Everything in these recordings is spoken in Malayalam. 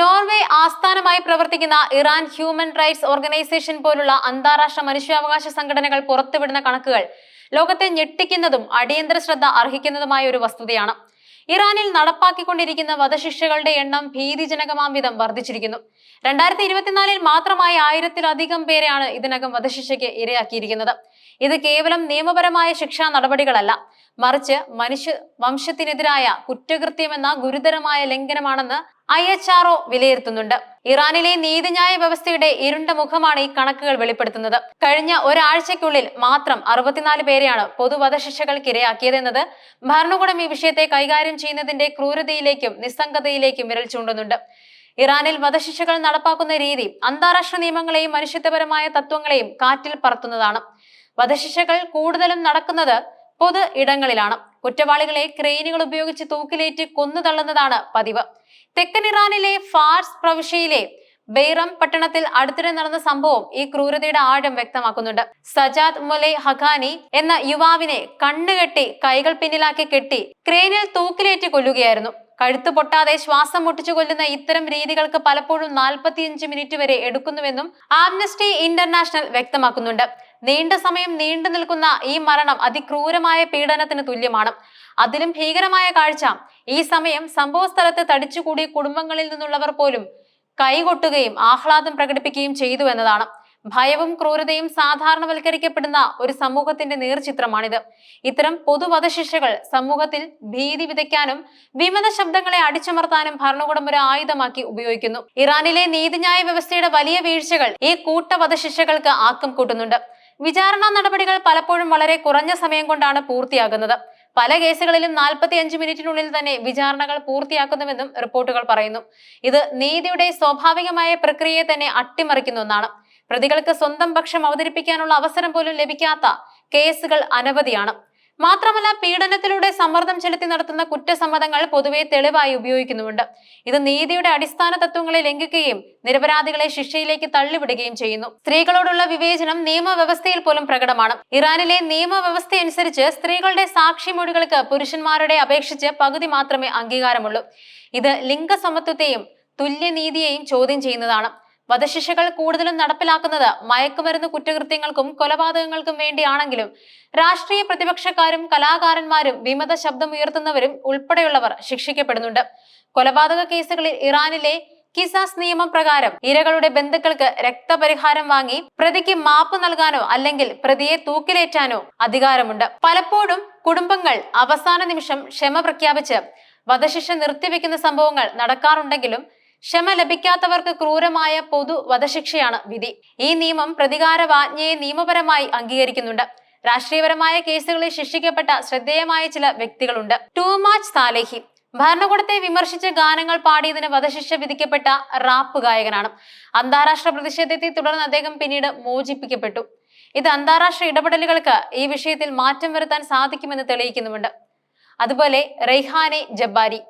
നോർവേ ആസ്ഥാനമായി പ്രവർത്തിക്കുന്ന ഇറാൻ ഹ്യൂമൻ റൈറ്റ്സ് ഓർഗനൈസേഷൻ പോലുള്ള അന്താരാഷ്ട്ര മനുഷ്യാവകാശ സംഘടനകൾ പുറത്തുവിടുന്ന കണക്കുകൾ ലോകത്തെ ഞെട്ടിക്കുന്നതും അടിയന്തര ശ്രദ്ധ അർഹിക്കുന്നതുമായ ഒരു വസ്തുതയാണ്. ഇറാനിൽ നടപ്പാക്കിക്കൊണ്ടിരിക്കുന്ന വധശിക്ഷകളുടെ എണ്ണം ഭീതിജനകമാം വിധം വർദ്ധിച്ചിരിക്കുന്നു. രണ്ടായിരത്തി ഇരുപത്തിനാലിൽ മാത്രമായി ആയിരത്തിലധികം പേരെയാണ് ഇതിനകം വധശിക്ഷയ്ക്ക് ഇരയാക്കിയിരിക്കുന്നത്. ഇത് കേവലം നിയമപരമായ ശിക്ഷാ നടപടികളല്ല മറിച്ച് മനുഷ്യ വംശത്തിനെതിരായ കുറ്റകൃത്യമെന്ന ഗുരുതരമായ ലംഘനമാണെന്ന് ഐ എച്ച് ആർ വിലയിരുത്തുന്നുണ്ട്. ഇറാനിലെ നീതിന്യായ വ്യവസ്ഥയുടെ ഇരുണ്ട മുഖമാണ് ഈ കണക്കുകൾ വെളിപ്പെടുത്തുന്നത്. കഴിഞ്ഞ ഒരാഴ്ചയ്ക്കുള്ളിൽ മാത്രം അറുപത്തിനാല് പേരെയാണ് പൊതുവധശിക്ഷകൾക്ക് ഇരയാക്കിയതെന്നത് ഭരണകൂടം ഈ വിഷയത്തെ കൈകാര്യം ചെയ്യുന്നതിന്റെ ക്രൂരതയിലേക്കും നിസ്സംഗതയിലേക്കും വിരൽ ചൂണ്ടുന്നുണ്ട്. ഇറാനിൽ വധശിക്ഷകൾ നടപ്പാക്കുന്ന രീതി അന്താരാഷ്ട്ര നിയമങ്ങളെയും മനുഷ്യത്വപരമായ തത്വങ്ങളെയും കാറ്റിൽ പറത്തുന്നതാണ്. വധശിക്ഷകൾ കൂടുതലും നടക്കുന്നത് പൊതു ഇടങ്ങളിലാണ്. കുറ്റവാളികളെ ക്രെയിനുകൾ ഉപയോഗിച്ച് തൂക്കിലേറ്റ് കൊന്നു തള്ളുന്നതാണ് പതിവ്. തെക്കൻ ഇറാനിലെ ഫാർസ് പ്രവിശ്യയിലെ ബെയ്റം പട്ടണത്തിൽ അടുത്തിടെ നടന്ന സംഭവം ഈ ക്രൂരതയുടെ ആഴം വ്യക്തമാക്കുന്നുണ്ട്. സജാദ് മൊലെ ഹഖാനി എന്ന യുവാവിനെ കണ്ണുകെട്ടി കൈകൾ പിന്നിലാക്കി കെട്ടി ക്രെയിനിൽ തൂക്കിലേറ്റ് കൊല്ലുകയായിരുന്നു. കഴുത്ത് പൊട്ടാതെ ശ്വാസം മുട്ടിച്ചു കൊല്ലുന്ന ഇത്തരം രീതികൾക്ക് പലപ്പോഴും നാൽപ്പത്തിയഞ്ച് മിനിറ്റ് വരെ എടുക്കുന്നുവെന്നും ആംനസ്റ്റി ഇന്റർനാഷണൽ വ്യക്തമാക്കുന്നുണ്ട്. നീണ്ട സമയം നീണ്ടു നിൽക്കുന്ന ഈ മരണം അതിക്രൂരമായ പീഡനത്തിന് തുല്യമാണ്. അതിലും ഭീകരമായ കാഴ്ച. ഈ സമയം സംഭവ സ്ഥലത്ത് തടിച്ചുകൂടിയ കുടുംബങ്ങളിൽ നിന്നുള്ളവർ പോലും കൈകൊട്ടുകയും ആഹ്ലാദം പ്രകടിപ്പിക്കുകയും ചെയ്തു എന്നതാണ്. ഭയവും ക്രൂരതയും സാധാരണവൽക്കരിക്കപ്പെടുന്ന ഒരു സമൂഹത്തിന്റെ നേർചിത്രമാണിത്. ഇത്തരം പൊതുവധശിക്ഷകൾ സമൂഹത്തിൽ ഭീതി വിതയ്ക്കാനും വിമത ശബ്ദങ്ങളെ അടിച്ചമർത്താനും ഭരണകൂടം ഒരു ആയുധമാക്കി ഉപയോഗിക്കുന്നു. ഇറാനിലെ നീതിന്യായ വ്യവസ്ഥയുടെ വലിയ വീഴ്ചകൾ ഈ കൂട്ടവധശിക്ഷകൾക്ക് ആക്കം കൂട്ടുന്നുണ്ട്. വിചാരണ നടപടികൾ പലപ്പോഴും വളരെ കുറഞ്ഞ സമയം കൊണ്ടാണ് പൂർത്തിയാകുന്നത്. പല കേസുകളിലും നാൽപ്പത്തി അഞ്ച് മിനിറ്റിനുള്ളിൽ തന്നെ വിചാരണകൾ പൂർത്തിയാക്കുന്നുവെന്നും റിപ്പോർട്ടുകൾ പറയുന്നു. ഇത് നീതിയുടെ സ്വാഭാവികമായ പ്രക്രിയയെ തന്നെ അട്ടിമറിക്കുന്ന ഒന്നാണ്. പ്രതികൾക്ക് സ്വന്തം പക്ഷം അവതരിപ്പിക്കാനുള്ള അവസരം പോലും ലഭിക്കാത്ത കേസുകൾ അനവധിയാണ്. മാത്രമല്ല പീഡനത്തിലൂടെ സമ്മർദ്ദം ചെലുത്തി നടത്തുന്ന കുറ്റസമ്മതങ്ങൾ പൊതുവെ തെളിവായി ഉപയോഗിക്കുന്നുമുണ്ട്. ഇത് നീതിയുടെ അടിസ്ഥാന തത്വങ്ങളെ ലംഘിക്കുകയും നിരപരാധികളെ ശിക്ഷയിലേക്ക് തള്ളിവിടുകയും ചെയ്യുന്നു. സ്ത്രീകളോടുള്ള വിവേചനം നിയമവ്യവസ്ഥയിൽ പോലും പ്രകടമാണ്. ഇറാനിലെ നിയമവ്യവസ്ഥയനുസരിച്ച് സ്ത്രീകളുടെ സാക്ഷിമൊഴികൾക്ക് പുരുഷന്മാരുടെ അപേക്ഷിച്ച് പകുതി മാത്രമേ അംഗീകാരമുള്ളൂ. ഇത് ലിംഗസമത്വത്തെയും തുല്യനീതിയെയും ചോദ്യം ചെയ്യുന്നതാണ്. വധശിക്ഷകൾ കൂടുതലും നടപ്പിലാക്കുന്നത് മയക്കുമരുന്ന് കുറ്റകൃത്യങ്ങൾക്കും കൊലപാതകങ്ങൾക്കും വേണ്ടിയാണെങ്കിലും രാഷ്ട്രീയ പ്രതിപക്ഷക്കാരും കലാകാരന്മാരും വിമത ശബ്ദമുയർത്തുന്നവരും ഉൾപ്പെടെയുള്ളവർ ശിക്ഷിക്കപ്പെടുന്നുണ്ട്. കൊലപാതക കേസുകളിൽ ഇറാനിലെ കിസാസ് നിയമം പ്രകാരം ഇരകളുടെ ബന്ധുക്കൾക്ക് രക്തപരിഹാരം വാങ്ങി പ്രതിക്ക് മാപ്പ് നൽകാനോ അല്ലെങ്കിൽ പ്രതിയെ തൂക്കിലേറ്റാനോ അധികാരമുണ്ട്. പലപ്പോഴും കുടുംബങ്ങൾ അവസാന നിമിഷം ക്ഷമ പ്രഖ്യാപിച്ച് വധശിക്ഷ നിർത്തിവെക്കുന്ന സംഭവങ്ങൾ നടക്കാറുണ്ടെങ്കിലും ക്ഷമ ലഭിക്കാത്തവർക്ക് ക്രൂരമായ പൊതു വധശിക്ഷയാണ് വിധി. ഈ നിയമം പ്രതികാര പ്രതികാരവാജ്ഞയെ നിയമപരമായി അംഗീകരിക്കുന്നുണ്ട്. രാഷ്ട്രീയപരമായ കേസുകളിൽ ശിക്ഷിക്കപ്പെട്ട ശ്രദ്ധേയമായ ചില വ്യക്തികളുണ്ട്. Toomaj Salehi. ഭരണകൂടത്തെ വിമർശിച്ച ഗാനങ്ങൾ പാടിയതിന് വധശിക്ഷ വിധിക്കപ്പെട്ട റാപ്പ് ഗായകനാണ്. അന്താരാഷ്ട്ര പ്രതിഷേധത്തെ തുടർന്ന് അദ്ദേഹം പിന്നീട് മോചിപ്പിക്കപ്പെട്ടു. ഇത് അന്താരാഷ്ട്ര ഇടപെടലുകൾക്ക് ഈ വിഷയത്തിൽ മാറ്റം വരുത്താൻ സാധിക്കുമെന്ന് തെളിയിക്കുന്നുമുണ്ട്. അതുപോലെ റെയ്ഹാനെ ജബ്ബാരി.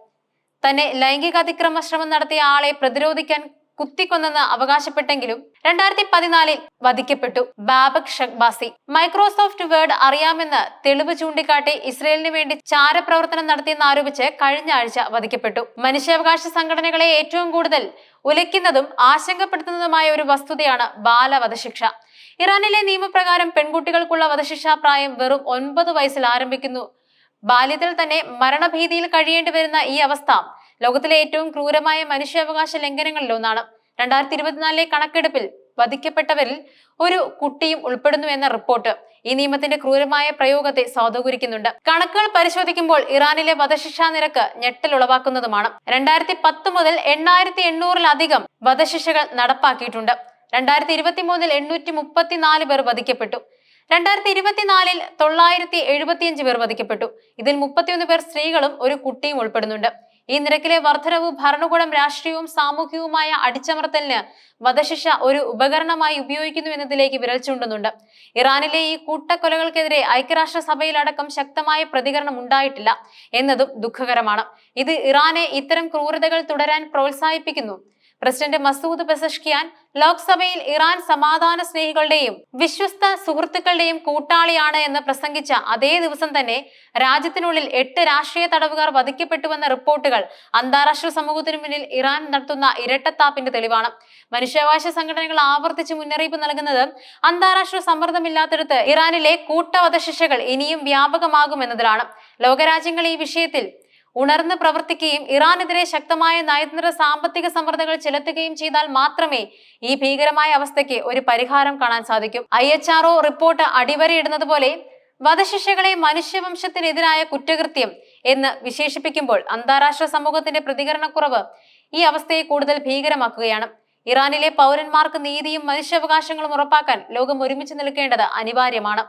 തന്നെ ലൈംഗിക അതിക്രമ ശ്രമം നടത്തിയ ആളെ പ്രതിരോധിക്കാൻ കുത്തിക്കൊന്നെന്ന് അവകാശപ്പെട്ടെങ്കിലും രണ്ടായിരത്തി പതിനാലിൽ വധിക്കപ്പെട്ടു. ബാബക് ഷഖ്ബാസി മൈക്രോസോഫ്റ്റ് വേർഡ് അറിയാമെന്ന് തെളിവ് ചൂണ്ടിക്കാട്ടി ഇസ്രയേലിന് വേണ്ടി ചാരപ്രവർത്തനം നടത്തിയെന്ന് ആരോപിച്ച് കഴിഞ്ഞ ആഴ്ച വധിക്കപ്പെട്ടു. മനുഷ്യാവകാശ സംഘടനകളെ ഏറ്റവും കൂടുതൽ ഉലയ്ക്കുന്നതും ആശങ്കപ്പെടുത്തുന്നതുമായ ഒരു വസ്തുതയാണ് ബാലവധശിക്ഷ. ഇറാനിലെ നിയമപ്രകാരം പെൺകുട്ടികൾക്കുള്ള വധശിക്ഷാ പ്രായം വെറും ഒൻപത് വയസ്സിൽ ആരംഭിക്കുന്നു ബാല്യത്തിൽ തന്നെ മരണഭീതിയിൽ കഴിയേണ്ടി വരുന്ന ഈ അവസ്ഥ ലോകത്തിലെ ഏറ്റവും ക്രൂരമായ മനുഷ്യാവകാശ ലംഘനങ്ങളിൽ ഒന്നാണ് രണ്ടായിരത്തി ഇരുപത്തിനാലിലെ കണക്കെടുപ്പിൽ വധിക്കപ്പെട്ടവരിൽ ഒരു കുട്ടിയും ഉൾപ്പെടുന്നു എന്ന റിപ്പോർട്ട് ഈ നിയമത്തിന്റെ ക്രൂരമായ പ്രയോഗത്തെ സാധൂകരിക്കുന്നുണ്ട്. കണക്കുകൾ പരിശോധിക്കുമ്പോൾ ഇറാനിലെ വധശിക്ഷാ നിരക്ക് ഞെട്ടലുളവാക്കുന്നതുമാണ് രണ്ടായിരത്തി പത്ത് മുതൽ എണ്ണായിരത്തി എണ്ണൂറിലധികം വധശിക്ഷകൾ നടപ്പാക്കിയിട്ടുണ്ട്. രണ്ടായിരത്തി ഇരുപത്തി മൂന്നിൽ എണ്ണൂറ്റി മുപ്പത്തിനാല് പേർ വധിക്കപ്പെട്ടു. രണ്ടായിരത്തി ഇരുപത്തിനാലിൽ തൊള്ളായിരത്തി എഴുപത്തിയഞ്ച് പേർ വധിക്കപ്പെട്ടു. ഇതിൽ മുപ്പത്തിയൊന്ന് പേർ സ്ത്രീകളും ഒരു കുട്ടിയും ഉൾപ്പെടുന്നുണ്ട്. ഈ നിരക്കിലെ വർധനവ് ഭരണകൂടം രാഷ്ട്രീയവും സാമൂഹികവുമായ അടിച്ചമർത്തലിന് വധശിക്ഷ ഒരു ഉപകരണമായി ഉപയോഗിക്കുന്നു എന്നതിലേക്ക് വിരൽ ചൂണ്ടുന്നുണ്ട്. ഇറാനിലെ ഈ കൂട്ടക്കൊലകൾക്കെതിരെ ഐക്യരാഷ്ട്രസഭയിലടക്കം ശക്തമായ പ്രതികരണം ഉണ്ടായിട്ടില്ല എന്നതും ദുഃഖകരമാണ്. ഇത് ഇറാനെ ഇത്തരം ക്രൂരതകൾ തുടരാൻ പ്രോത്സാഹിപ്പിക്കുന്നു. പ്രസിഡന്റ് മസൂദ് പെസഷ്കിയാൻ ലോക്സഭയിൽ ഇറാൻ സമാധാന സ്നേഹികളുടെയും വിശ്വസ്ത സുഹൃത്തുക്കളുടെയും കൂട്ടാളിയാണ് എന്ന് പ്രസംഗിച്ച അതേ ദിവസം തന്നെ രാജ്യത്തിനുള്ളിൽ എട്ട് രാഷ്ട്രീയ തടവുകാർ വധിക്കപ്പെട്ടുവെന്ന റിപ്പോർട്ടുകൾ അന്താരാഷ്ട്ര സമൂഹത്തിനു മുന്നിൽ ഇറാൻ നടത്തുന്ന ഇരട്ടത്താപ്പിന്റെ തെളിവാണ്. മനുഷ്യാവകാശ സംഘടനകൾ ആവർത്തിച്ച് മുന്നറിയിപ്പ് നൽകുന്നത് അന്താരാഷ്ട്ര സമ്മർദ്ദമില്ലാത്തിടത്ത് ഇറാനിലെ കൂട്ടവധശിക്ഷകൾ ഇനിയും വ്യാപകമാകുമെന്നതിലാണ്. ലോകരാജ്യങ്ങൾ ഈ വിഷയത്തിൽ ഉണർന്ന് പ്രവർത്തിക്കുകയും ഇറാനെതിരെ ശക്തമായ നയതന്ത്ര സാമ്പത്തിക സമ്മർദ്ദങ്ങൾ ചെലുത്തുകയും ചെയ്താൽ മാത്രമേ ഈ ഭീകരമായ അവസ്ഥയ്ക്ക് ഒരു പരിഹാരം കാണാൻ സാധിക്കും. ഐ എച്ച് ആർ റിപ്പോർട്ട് അടിവരയിടുന്നത് പോലെ വധശിക്ഷകളെ മനുഷ്യവംശത്തിനെതിരായ കുറ്റകൃത്യം എന്ന് വിശേഷിപ്പിക്കുമ്പോൾ അന്താരാഷ്ട്ര സമൂഹത്തിന്റെ പ്രതികരണക്കുറവ് ഈ അവസ്ഥയെ കൂടുതൽ ഭീകരമാക്കുകയാണ്. ഇറാനിലെ പൗരന്മാർക്ക് നീതിയും മനുഷ്യാവകാശങ്ങളും ഉറപ്പാക്കാൻ ലോകം ഒരുമിച്ച് നിൽക്കേണ്ടത് അനിവാര്യമാണ്.